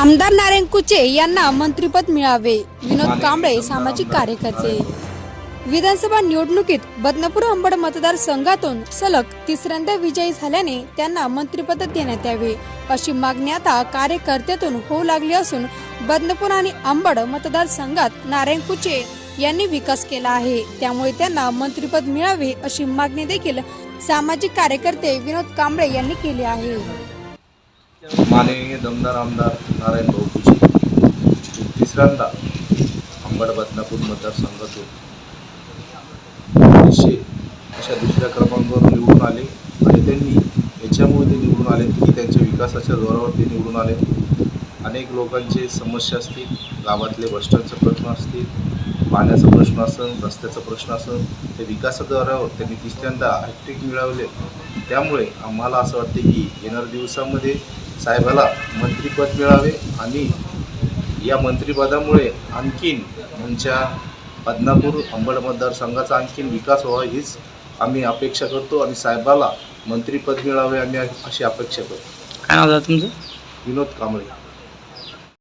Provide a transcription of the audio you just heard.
आमदार नारायण कुचे यांना मंत्रिपद मिळावे. विनोद कांबळे सामाजिक कार्यकर्ते. विधानसभा निवडणुकीत बदनापूर अंबड मतदारसंघातून सलग तिसऱ्यांदा विजयी झाल्याने त्यांना मंत्रिपद देण्यात यावे. अशी मागणी आता कार्यकर्त्यातून होऊ लागली असून बदनापूर आणि अंबड मतदारसंघात नारायण कुचे यांनी विकास केला आहे. त्यामुळे त्यांना मंत्रिपद मिळावे अशी मागणी देखील सामाजिक कार्यकर्ते विनोद कांबळे यांनी केली आहे. माननीय दमदार आमदार नारायण भाऊ कुचे तिसऱ्यांदा अंबड बदनापूर मतदारसंघातून अतिशय अशा दुसऱ्या क्रमांकावर निवडून आले आणि त्यांनी याच्यामुळे ते निवडून आले की त्यांच्या विकासाच्या जोरावर ते निवडून आले. अनेक लोकांचे समस्या असतील गावातले बसस्टँडचे प्रश्न असतील पाण्याचा प्रश्न असेल रस्त्याचा प्रश्न असेल ते विकासाद्वारावर त्यांनी तिसऱ्यांदा हॅट्रिक मिळवले. त्यामुळे आम्हाला असं वाटते की येणाऱ्या दिवसामध्ये साहेबाला मंत्रिपद मिळावे आणि या मंत्रिपदामुळे आणखीन आमच्या बदनापूर अंबड मतदारसंघाचा आणखीन विकास व्हावा हीच आम्ही अपेक्षा करतो आणि साहेबाला मंत्रिपद मिळावे आम्ही अशी अपेक्षा करतो. काय नाव झालं तुमचं? विनोद कांबळे.